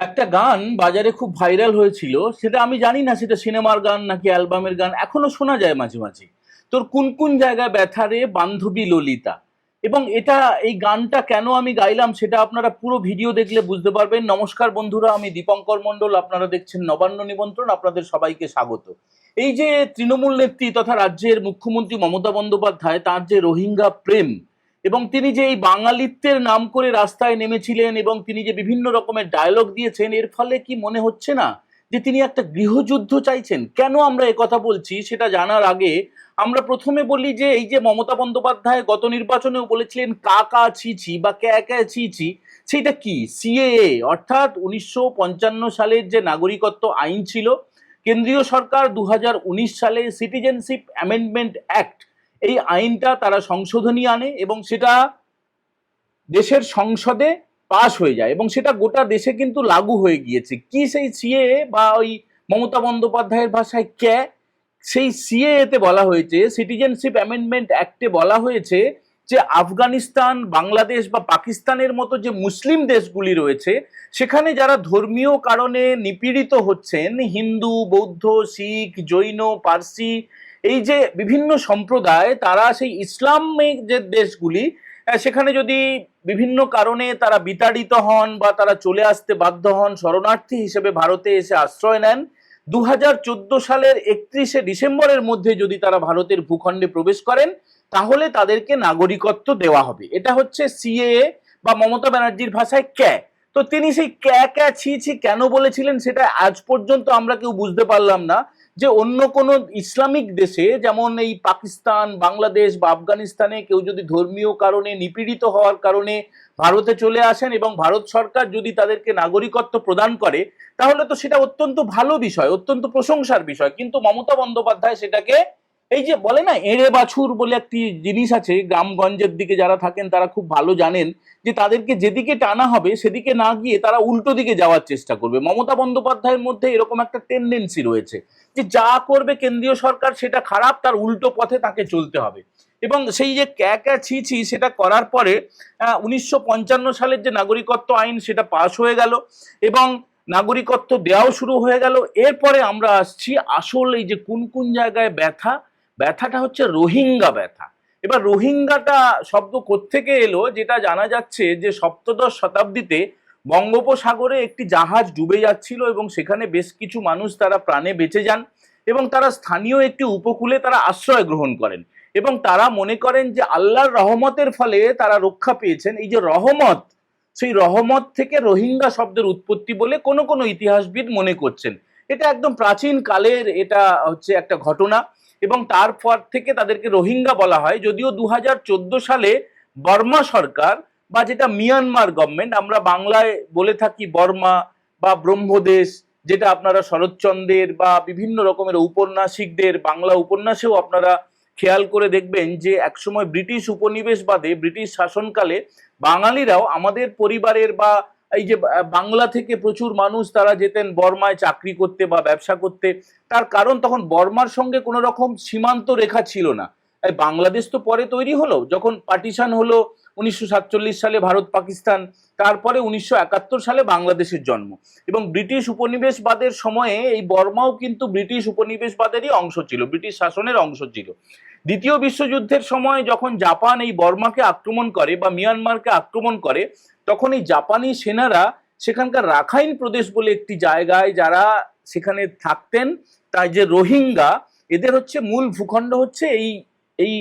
একটা গান বাজারে খুব ভাইরাল হয়েছিল, সেটা আমি জানি না সেটা সিনেমার গান নাকি অ্যালবামের গান, এখনও শোনা যায় মাঝে মাঝে। তোর কোন কোন জায়গায় ব্যথা রে বান্ধবী ললিতা? এবং এটা, এই গানটা কেন আমি গাইলাম সেটা আপনারা পুরো ভিডিও দেখলে বুঝতে পারবেন। নমস্কার বন্ধুরা, আমি দীপঙ্কর মণ্ডল, আপনারা দেখছেন নবান্ন নিমন্ত্রণ, আপনাদের সবাইকে স্বাগত। এই যে তৃণমূল নেত্রী তথা রাজ্যের মুখ্যমন্ত্রী মমতা বন্দ্যোপাধ্যায়, তার যে রোহিঙ্গা প্রেম এবং তিনি যে এই বাঙালিত্বের নাম করে রাস্তায় নেমেছিলেন এবং তিনি যে বিভিন্ন রকমের ডায়লগ দিয়েছেন, এর ফলে কি মনে হচ্ছে না যে তিনি একটা গৃহযুদ্ধ চাইছেন? কেন আমরা কথা বলছি সেটা জানার আগে আমরা প্রথমে বলি যে এই যে মমতা বন্দ্যোপাধ্যায় গত নির্বাচনেও বলেছিলেন, কা কা ছি ছি বা ক্যা ক্যা ছি ছি সেটা কি? সিএএ অর্থাৎ উনিশশো পঞ্চান্ন সালের যে নাগরিকত্ব আইন ছিল, কেন্দ্রীয় সরকার দু হাজার উনিশ সালে সিটিজেনশিপ অ্যামেন্ডমেন্ট অ্যাক্ট এই আইনটা তারা সংশোধনী আনে এবং সেটা দেশের সংসদে পাশ হয়ে যায় এবং সেটা গোটা দেশে কিন্তু লাগু হয়ে গিয়েছে। কি সেই সিএ বা ওই মমতা বন্দ্যোপাধ্যায়ের ভাষায় ক্যা? সেই সিএতে বলা হয়েছে, সিটিজেনশিপ অ্যামেন্ডমেন্ট অ্যাক্টে বলা হয়েছে যে আফগানিস্তান, বাংলাদেশ বা পাকিস্তানের মতো যে মুসলিম দেশগুলি রয়েছে, সেখানে যারা ধর্মীয় কারণে নিপীড়িত হচ্ছেন, হিন্দু, বৌদ্ধ, শিখ, জৈন, পার্সি এই যে বিভিন্ন সম্প্রদায়, তারা সেই ইসলামিক যে দেশগুলি সেখানে যদি বিভিন্ন কারণে তারা বিতাড়িত হন বা তারা চলে আসতে বাধ্য হন, শরণার্থী হিসেবে ভারতে এসে আশ্রয় নেন দু হাজার চোদ্দ সালের একত্রিশে ডিসেম্বরের মধ্যে যদি তারা ভারতের ভূখণ্ডে প্রবেশ করেন, তাহলে তাদেরকে নাগরিকত্ব দেওয়া হবে। এটা হচ্ছে সিএ বা মমতা ব্যানার্জির ভাষায় ক্যা। তো তিনি সেই ক্যা ক্যা ছি ছি কেন বলেছিলেন, সেটা আজ পর্যন্ত আমরা কেউ বুঝতে পারলাম না। যে অন্য কোনো ইসলামিক দেশে, যেমন এই পাকিস্তান, বাংলাদেশ বা আফগানিস্তানে কেউ যদি ধর্মীয় কারণে নিপীড়িত হওয়ার কারণে ভারতে চলে আসেন এবং ভারত সরকার যদি তাদেরকে নাগরিকত্ব প্রদান করে, তাহলে তো সেটা অত্যন্ত ভালো বিষয়, অত্যন্ত প্রশংসার বিষয়। কিন্তু মমতা বন্দ্যোপাধ্যায় সেটাকে এই যে বলে না, এড়ে বাছুর বলে একটি জিনিস আছে, গ্রামগঞ্জের দিকে যারা থাকেন তারা খুব ভালো জানেন যে তাদেরকে যেদিকে টানা হবে সেদিকে না গিয়ে তারা উল্টো দিকে যাওয়ার চেষ্টা করবে। মমতা বন্দ্যোপাধ্যায়ের মধ্যে এরকম একটা টেন্ডেন্সি রয়েছে যে যা করবে কেন্দ্রীয় সরকার সেটা খারাপ, তার উল্টো পথে তাকে চলতে হবে। এবং সেই যে ক্যা ক্যা ছি ছি সেটা করার পরে উনিশশো পঞ্চান্ন সালের যে নাগরিকত্ব আইন সেটা পাশ হয়ে গেল এবং নাগরিকত্ব দেওয়াও শুরু হয়ে গেল। এরপরে আমরা আসছি আসল এই যে কোন কোন জায়গায় ব্যথা ব্যথাটা হচ্ছে রোহিঙ্গা ব্যথা। এবার রোহিঙ্গাটা শব্দ কোত্থেকে এলো যেটা জানা যাচ্ছে যে সপ্তদশ শতাব্দীতে বঙ্গোপসাগরে একটি জাহাজ ডুবে যাচ্ছিল এবং সেখানে বেশ কিছু মানুষ তারা প্রাণে বেঁচে যান এবং তারা স্থানীয় একটি উপকূলে তারা আশ্রয় গ্রহণ করেন এবং তারা মনে করেন যে আল্লাহর রহমতের ফলে তারা রক্ষা পেয়েছেন। এই যে রহমত, সেই রহমত থেকে রোহিঙ্গা শব্দের উৎপত্তি বলে কোনো কোনো ইতিহাসবিদ মনে করছেন। এটা একদম প্রাচীন কালের এটা হচ্ছে একটা ঘটনা। এবং তারপর থেকে তাদেরকে রোহিঙ্গা বলা হয়। যদিও দু হাজার চোদ্দ সালে বর্মা সরকার বা যেটা মিয়ানমার গভর্নমেন্ট আমরা বাংলায় বলে থাকি বর্মা বা ব্রহ্মদেশ, যেটা আপনারা শরৎচন্দ্রের বা বিভিন্ন রকমের উপন্যাসিকদের বাংলা উপন্যাসেও আপনারা খেয়াল করে দেখবেন যে একসময় ব্রিটিশ উপনিবেশবাদে, ব্রিটিশ শাসনকালে বাঙালিরাও আমাদের পরিবারের বা এই যে বাংলা থেকে প্রচুর মানুষ তারা যেতেন বর্মায় চাকরি করতে বা ব্যবসা করতে। তার কারণ তখন বর্মার সঙ্গে কোনো রকম সীমান্ত রেখা ছিল না। বাংলাদেশ তো পরে তৈরি হলো, যখন পার্টিশন হলো উনিশশো সাতচল্লিশ সালে ভারত পাকিস্তান, তারপরে উনিশশো একাত্তর সালে বাংলাদেশের জন্ম। এবং ব্রিটিশ উপনিবেশবাদের সময়ে এই বর্মাও কিন্তু ব্রিটিশ উপনিবেশবাদেরই অংশ ছিল, ব্রিটিশ শাসনের অংশ ছিল। দ্বিতীয় বিশ্বযুদ্ধের সময় যখন জাপান এই বর্মাকে আক্রমণ করে বা মিয়ানমারকে আক্রমণ করে, তখন এই জাপানি সেনারা সেখানকার রাখাইন প্রদেশ বলে একটি জায়গায় যারা সেখানে থাকতেন তাই যে রোহিঙ্গা, এদের হচ্ছে মূল ভূখণ্ড হচ্ছে এই এই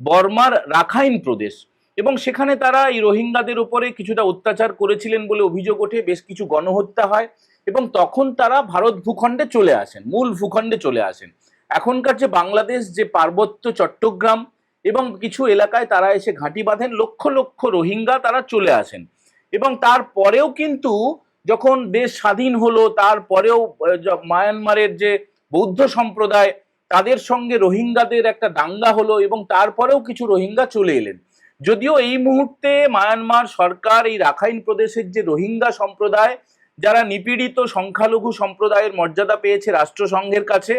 বর্মার রাখাইন প্রদেশ। এবং সেখানে তারা এই রোহিঙ্গাদের উপরে কিছুটা অত্যাচার করেছিলেন বলে অভিযোগ ওঠে, বেশ কিছু গণহত্যা হয় এবং তখন তারা ভারত ভূখণ্ডে চলে আসেন, মূল ভূখণ্ডে চলে আসেন। এখনকার যে বাংলাদেশ, যে পার্বত্য চট্টগ্রাম এবং কিছু এলাকায় তারা এসে ঘাঁটি বাঁধেন, লক্ষ লক্ষ রোহিঙ্গা তারা চলে আসেন। এবং তারপরেও কিন্তু যখন দেশ স্বাধীন হলো, তারপরেও মায়ানমারের যে বৌদ্ধ সম্প্রদায়, তাদের সঙ্গে রোহিঙ্গাদের একটা দাঙ্গা হলো এবং তারপরেও কিছু রোহিঙ্গা চলে এলেন। যদিও এই মুহূর্তে মায়ানমার সরকার এই রাখাইন প্রদেশের যে রোহিঙ্গা সম্প্রদায়, যারা নিপীড়িত সংখ্যালঘু সম্প্রদায়ের মর্যাদা পেয়েছে রাষ্ট্রসংঘের কাছে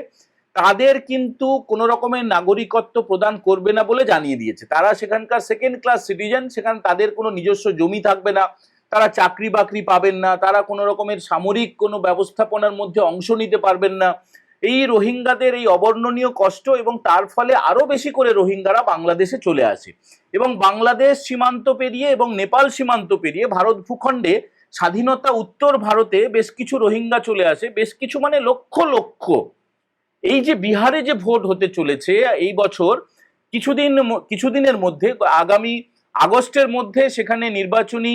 তাদের কিন্তু কোনো রকমের নাগরিকত্ব প্রদান করবে না বলে জানিয়ে দিয়েছে। তারা সেখানকার সেকেন্ড ক্লাস সিটিজেন সেখানে তাদের কোনো নিজস্ব জমি থাকবে না, তারা চাকরি বাকরি পাবেন না, তারা কোনো রকমের সামরিক কোনো ব্যবস্থাপনার মধ্যে অংশ নিতে পারবেন না। এই রোহিঙ্গাদের এই অবর্ণনীয় কষ্ট এবং তার ফলে আরও বেশি করে রোহিঙ্গারা বাংলাদেশে চলে আসে। এবং বাংলাদেশ সীমান্ত পেরিয়ে এবং নেপাল সীমান্ত পেরিয়ে ভারত ভূখণ্ডে স্বাধীনতা উত্তর ভারতে বেশ কিছু রোহিঙ্গা চলে আসে, বেশ কিছু মানে লক্ষ লক্ষ এই যে বিহারে যে ভোট হতে চলেছে, এই বছর কিছুদিন কিছুদিনের মধ্যে, আগামী আগস্টের মধ্যে সেখানে নির্বাচনী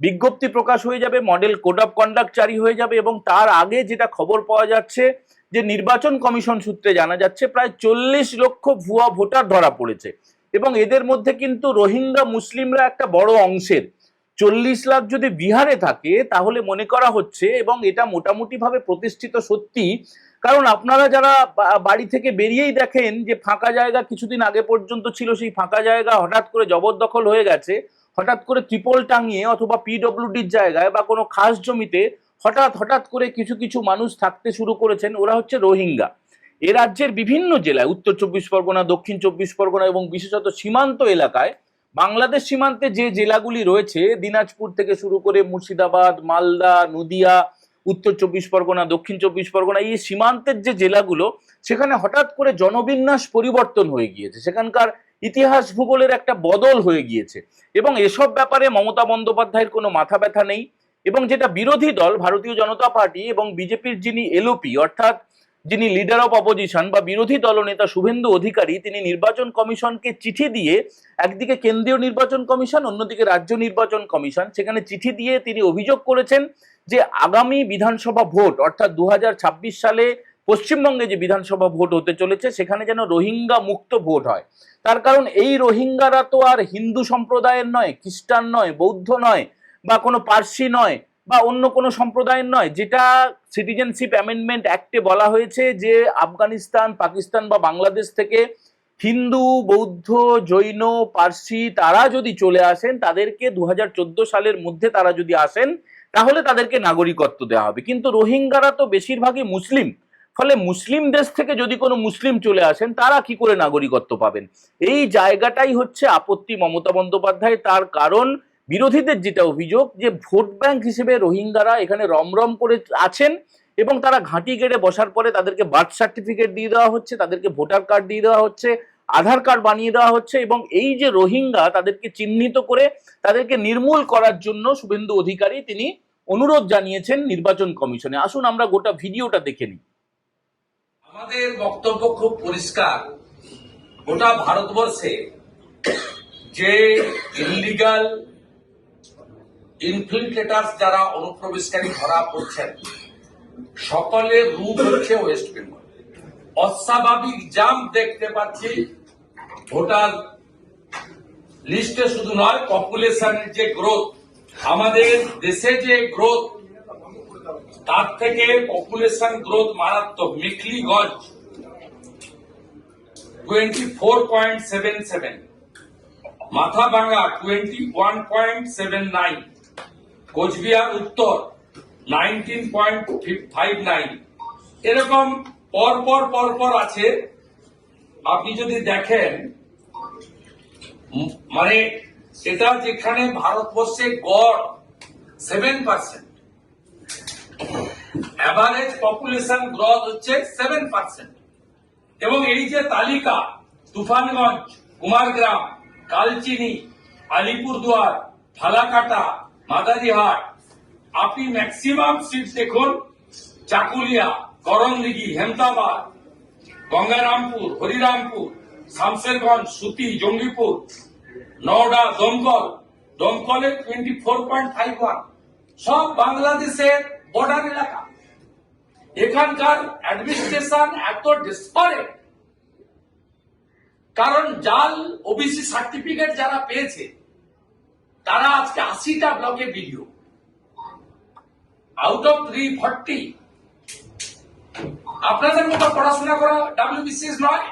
বিজ্ঞপ্তি প্রকাশ হয়ে যাবে, মডেল কোড অফ কন্ডাক্ট জারি হয়ে যাবে এবং তার আগে যেটা খবর পাওয়া যাচ্ছে যে নির্বাচন কমিশন সূত্রে জানা যাচ্ছে প্রায় চল্লিশ লক্ষ ভুয়া ভোটার ধরা পড়েছে। এবং এদের মধ্যে কিন্তু রোহিঙ্গা মুসলিমরা একটা বড় অংশের। চল্লিশ লাখ যদি বিহারে থাকে, তাহলে মনে করা হচ্ছে এবং এটা মোটামুটি ভাবে প্রতিষ্ঠিত সত্যি কারণ আপনারা যারা বাড়ি থেকে বেরিয়েই দেখেন যে ফাঁকা জায়গা কিছুদিন আগে পর্যন্ত ছিল, সেই ফাঁকা জায়গা হঠাৎ করে জবরদখল হয়ে গেছে, হঠাৎ করে ত্রিপল টাঙিয়ে অথবা পিডব্লিউডির জায়গায় বা কোনো খাস জমিতে হঠাৎ হঠাৎ করে কিছু কিছু মানুষ থাকতে শুরু করেছেন, ওরা হচ্ছে রোহিঙ্গা। এ রাজ্যের বিভিন্ন জেলায়, উত্তর চব্বিশ পরগনা, দক্ষিণ চব্বিশ পরগনা এবং বিশেষত সীমান্ত এলাকায় বাংলাদেশ সীমান্তে যে জেলাগুলি রয়েছে, দিনাজপুর থেকে শুরু করে মুর্শিদাবাদ, মালদা, নদিয়া উত্তর চব্বিশ পরগনা, দক্ষিণ চব্বিশ পরগনা, এই সীমান্তের যে জেলাগুলো, সেখানে হঠাৎ করে জনবিন্যাস পরিবর্তন হয়ে গিয়েছে। সেখানকার ইতিহাস ভূগোলের একটা বদল হয়ে গিয়েছে। এবং এসব ব্যাপারে মমতা বন্দ্যোপাধ্যায়ের কোনো মাথা ব্যথা নেই। এবং যেটা বিরোধী দল, ভারতীয় জনতা পার্টি এবং বিজেপির যিনি এলওপি, অর্থাৎ যিনি লিডার অফ অপোজিশন বা বিরোধী দলনেতা শুভেন্দু অধিকারী, তিনি নির্বাচন কমিশনকে চিঠি দিয়ে একদিকে কেন্দ্রীয় নির্বাচন কমিশন, অন্যদিকে রাজ্য নির্বাচন কমিশন, সেখানে চিঠি দিয়ে তিনি অভিযোগ করেছেন যে আগামী বিধানসভা ভোট, অর্থাৎ দু হাজার ছাব্বিশ সালে পশ্চিমবঙ্গে যে বিধানসভা ভোট হতে চলেছে, সেখানে যেন রোহিঙ্গা মুক্ত ভোট হয়। তার কারণ এই রোহিঙ্গারা তো আর হিন্দু সম্প্রদায়ের নয়, খ্রিস্টান নয়, বৌদ্ধ নয় বা কোনো পার্সি নয় বা অন্য কোনো সম্প্রদায়ের নয়, যেটা সিটিজেনশিপ অ্যামেন্ডমেন্ট অ্যাক্টে বলা হয়েছে যে আফগানিস্তান, পাকিস্তান বা বাংলাদেশ থেকে হিন্দু, বৌদ্ধ, জৈন, পার্সি তারা যদি চলে আসেন, তাদেরকে দু হাজার চোদ্দ সালের মধ্যে তারা যদি আসেন, তাহলে তাদেরকে নাগরিকত্ব দেওয়া হবে। কিন্তু রোহিঙ্গারা তো বেশিরভাগই মুসলিম। ফলে মুসলিম দেশ থেকে যদি কোনো মুসলিম চলে আসেন, তারা কি করে নাগরিকত্ব পাবেন? এই জায়গাটাই হচ্ছে আপত্তি মমতা বন্দ্যোপাধ্যায়। তার কারণ বিরোধীদের যেটা অভিযোগ যে ভোট ব্যাংক হিসেবে রোহিঙ্গারা এখানে রমরম করে আছেন এবং তারা ঘাঁটি গেড়ে বসার পরে তাদেরকে বার্থ সার্টিফিকেট দিয়ে দেওয়া হচ্ছে, তাদেরকে ভোটার কার্ড দিয়ে দেওয়া হচ্ছে, আধার কার্ড বানিয়ে দেওয়া হচ্ছে এবং এই যে রোহিঙ্গা তাদেরকে চিহ্নিত করে তাদেরকে নির্মূল করার জন্য শুভেন্দু অধিকারী তিনি অনুরোধ জানিয়েছেন নির্বাচন কমিশনে। আসুন আমরা গোটা ভিডিওটা দেখে নিই। আমাদের বক্তব্য খুব পরিষ্কার। গোটা ভারতবর্ষে যে ইলিগাল ইনফিল্ট্রেটার্স যারা অনুপ্রবেশকারী ধরা পড়ছেন সকলের রূপ হচ্ছে ওয়েস্ট বেঙ্গল অস্বাভাবিক জাম দেখতে পাচ্ছি। ভোটার লিস্টে শুধু নয় পপুলেশনের যে গ্রোথ আমাদের দেশে যে গ্রোথ তার থেকে পপুলেশন গ্রোথ মারাত্মক। Mekliganj twenty four point seven seven Mathabhanga twenty one point seven nine Cooch Behar উত্তর নাইনটিন পয়েন্ট ফাইভ নাইন এরকম পর পর পর পর আছে। আপনি যদি দেখেন মানে এটা যেখানে ভারতবর্ষে গড় seven percent average population growth হচ্ছে সেভেন পার্সেন্ট এবং এই যে তালিকা, তুফানগঞ্জ, কুমারগ্রাম, কালচিনি, আলিপুরদুয়ার, ফালাকাটা মাদারিহাট আপনি ম্যাক্সিমাম সিট দেখুন, চাকুলিয়া করণদিঘি হেমতাবাদ, গঙ্গারামপুর, হরিরামপুর শামশেরগঞ্জ সুতি, Jangipur, Nowda, Domkal. দমকলে twenty four point five one সব বাংলাদেশের বর্ডার এলাকা। এখানকার অ্যাডমিনিস্ট্রেশন এত ডিসপারেট কারণ জাল ওবিসি সার্টিফিকেট যারা পেয়েছে তারা আজকে আশিটা ব্লকে video out of three forty আপনাদের মতো পড়াশোনা করা ডাব্লিউবিসিএস নয়।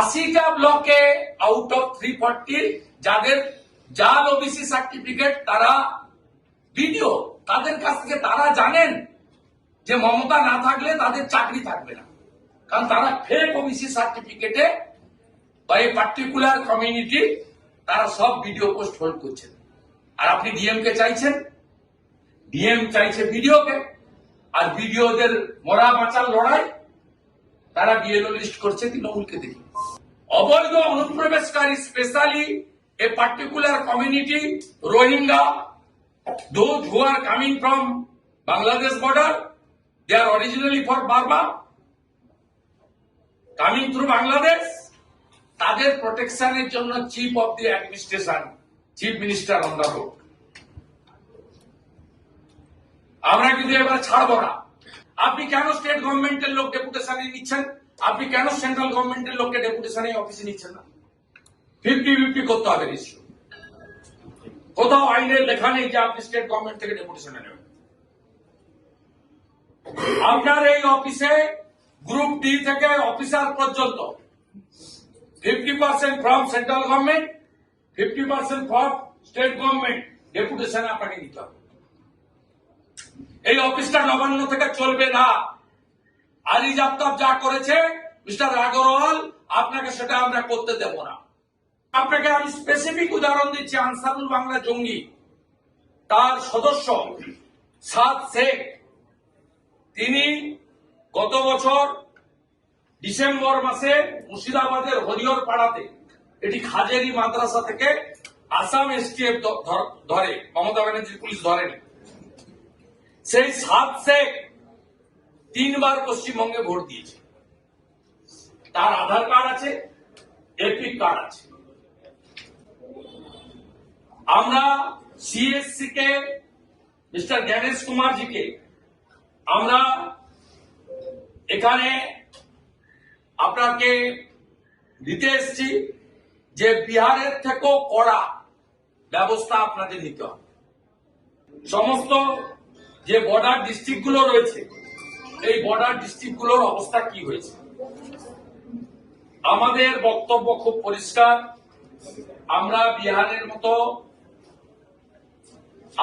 আশিটা ব্লকে আউট অফ থ্রি ফর্টি যাদের জাল ওবিসি সার্টিফিকেট তারা ভিডিও তাদের কাছ থেকে তারা জানেন যে মমতা না থাকলে তাদের চাকরি থাকবে না। কারণ তারা ফেক ওবিসি সার্টিফিকেটে বা এই পার্টিকুলার কমিউনিটি তারা সব ভিডিও পোস্ট হোল্ড করছেন। আর আপনি ডিএম কে চাইছেন? ডিএম চাইছে বিডিওকে আর বিডিওদের মরা বাঁচার লড়াই তারা বিএলও লিস্ট করছে তৃণমূলকে দেখি। অবৈধ অনুপ্রবেশকারী specially a particular community Rohingya those who are coming from Bangladesh border, they are originally for Burma, coming through Bangladesh, তাদের প্রোটেকশনের জন্য chief of the administration chief minister on the আমরা কিন্তু এবার ছাড়বো না। আপনি কেন স্টেট গভর্নমেন্টের লোক ডেপুটেশনে নিচ্ছেন? আপনি কেন সেন্ট্রাল গভর্নমেন্টের লোককে ডেপুটেশনে অফিসে নিচ্ছেন না? ফিফটি ফিফটি করতে হবে নিশ্চয়। কোথাও আইনে লেখা নেই যে আপনি স্টেট গভর্নমেন্ট থেকে ডেপুটেশনে নেবেন। আপনার এই অফিসে গ্রুপ ডি থেকে অফিসার পর্যন্ত fifty percent from central government fifty percent from state government deputation আপনাকে নিতে হবে। এই অফিসটা নবান্ন থেকে চলবে না। আরিজ আফতাব যা করেছে, মিস্টার আগরওয়াল আপনাকে সেটা আমরা করতে দেব না। আপনাকে আমি স্পেসিফিক উদাহরণ দিচ্ছি, আনসারুল বাংলা জঙ্গি। তার সদস্য সাদ শেখ, তিনি গত বছর ডিসেম্বর মাসে মুর্শিদাবাদের হরিহর পাড়াতে, এটি খাজেরি মাদ্রাসা থেকে আসাম এসটিএফ ধরে মমতা ব্যানার্জির পুলিশ ধরেনি সেই সাত শেখ তিনবার পশ্চিমবঙ্গে ভোট দিয়েছে। তার আধার কার্ড আছে এপিক কার্ড আছে। আমরা সিএসসি কে মিস্টার জ্ঞানেশ কুমারজিকে, আমরা এখানে আপনাকে দিতে এসছি যে বিহারের থেকেও কড়া ব্যবস্থা আপনাদের নিতে হবে। সমস্ত যে বর্ডার ডিস্ট্রিক্টগুলো রয়েছে, এই বর্ডার ডিস্ট্রিক্টগুলোর অবস্থা কি হয়েছে? আমাদের বক্তব্য খুব পরিষ্কার। আমরা বিহারের মতো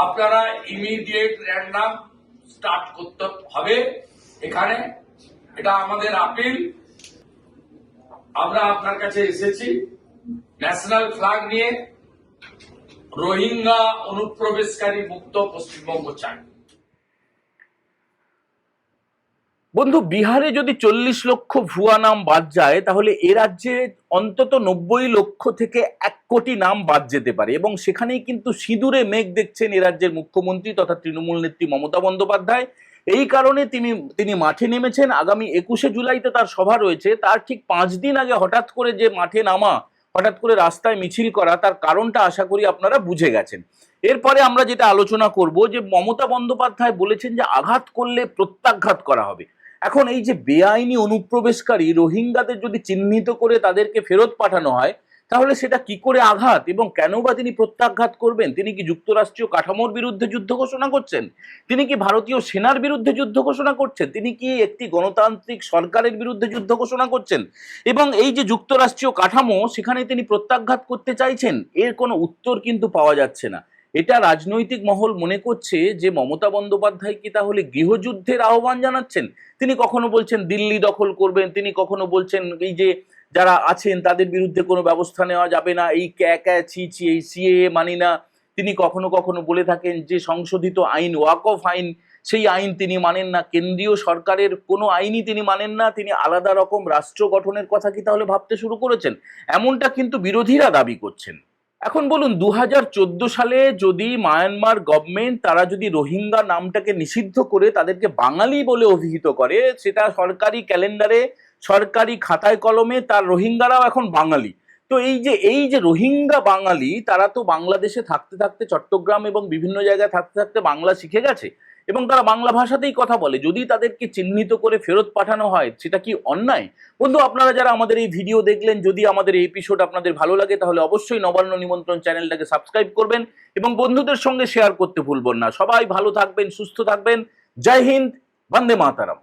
আপনারা ইমিডিয়েট র্যান্ডাম স্টার্ট করতে হবে। এখানে এটা আমাদের আপিল আমরা আপনার কাছে এসেছি ন্যাশনাল ফ্ল্যাগ নিয়ে রোহিঙ্গা অনুপ্রবেশকারী মুক্ত পশ্চিমবঙ্গ চাই। বন্ধু, বিহারে যদি চল্লিশ লক্ষ ভুয়া নাম বাদ যায়, তাহলে এ রাজ্যে অন্তত নব্বই লক্ষ থেকে এক কোটি নাম বাদ যেতে পারে এবং সেখানেই কিন্তু সিঁদুরে মেঘ দেখছেন এ রাজ্যের মুখ্যমন্ত্রী তথা তৃণমূল নেত্রী মমতা বন্দ্যোপাধ্যায়। এই কারণে তিনি তিনি মাঠে নেমেছেন। আগামী একুশে জুলাইতে তার সভা রয়েছে। তার ঠিক পাঁচ দিন আগে হঠাৎ করে যে মাঠে নামা, হঠাৎ করে রাস্তায় মিছিল করা, তার কারণটা আশা করি আপনারা বুঝে গেছেন। এরপরে আমরা যেটা আলোচনা করব, যে মমতা বন্দ্যোপাধ্যায় বলেছেন যে আঘাত করলে প্রত্যাঘাত করা হবে। এখন এই যে বেআইনি অনুপ্রবেশকারী, রোহিঙ্গাদের যদি চিহ্নিত করে তাদেরকে ফেরত পাঠানো হয় তাহলে সেটা কি করে আঘাত এবং কেন বা তিনি প্রত্যাঘাত করবেন? তিনি কি যুক্তরাষ্ট্রীয় কাঠামোর বিরুদ্ধে যুদ্ধ ঘোষণা করছেন? তিনি কি ভারতীয় সেনার বিরুদ্ধে যুদ্ধ ঘোষণা করছেন? তিনি কি একটি গণতান্ত্রিক সরকারের বিরুদ্ধে যুদ্ধ ঘোষণা করছেন? এবং এই যে যুক্তরাষ্ট্রীয় কাঠামো, সেখানে তিনি প্রত্যাঘাত করতে চাইছেন, এর কোনো উত্তর কিন্তু পাওয়া যাচ্ছে না। এটা রাজনৈতিক মহল মনে করছে যে মমতা বন্দ্যোপাধ্যায় কি তাহলে গৃহযুদ্ধের আহ্বান জানাচ্ছেন? তিনি কখনো বলছেন দিল্লি দখল করবেন, তিনি কখনো বলছেন এই যে যারা আছেন, তাদের বিরুদ্ধে কোনো ব্যবস্থা নেওয়া যাবে না। এই ক্যা ক্যা ছি ছি, এই সিএ মানি না। তিনি কখনো কখনো বলে থাকেন যে, সংশোধিত আইন, ওয়াক অফ আইন, সেই আইন তিনি মানেন না। কেন্দ্রীয় সরকারের কোনো আইনই তিনি মানেন না। তিনি আলাদা রকম রাষ্ট্র গঠনের কথা কি তাহলে ভাবতে শুরু করেছেন? এমনটা কিন্তু বিরোধীরা দাবি করছেন। এখন বলুন দু হাজার চোদ্দ সালে যদি মায়ানমার গভর্নমেন্ট, তারা যদি রোহিঙ্গা নামটাকে নিষিদ্ধ করে তাদেরকে বাঙালি বলে অভিহিত করে, সেটা সরকারি ক্যালেন্ডারে সরকারি খাতায় কলমে তার রোহিঙ্গারাও এখন বাঙালি। তো এই যে এই যে রোহিঙ্গা বাঙালি, তারা তো বাংলাদেশে থাকতে থাকতে চট্টগ্রাম এবং বিভিন্ন জায়গায় থাকতে থাকতে বাংলা শিখে গেছে এবং তারা বাংলা ভাষাতেই কথা বলে। যদি তাদেরকে চিহ্নিত করে ফেরত পাঠানো হয়, সেটা কি অন্যায়? বন্ধু, আপনারা যারা আমাদের এই ভিডিও দেখলেন, যদি আমাদের এই এপিসোড আপনাদের ভালো লাগে, তাহলে অবশ্যই নবান্ন নিমন্ত্রণ চ্যানেলটাকে সাবস্ক্রাইব করবেন এবং বন্ধুদের সঙ্গে শেয়ার করতে ভুলবেন না। সবাই ভালো থাকবেন, সুস্থ থাকবেন। জয় হিন্দ, বন্দে মাতারাম।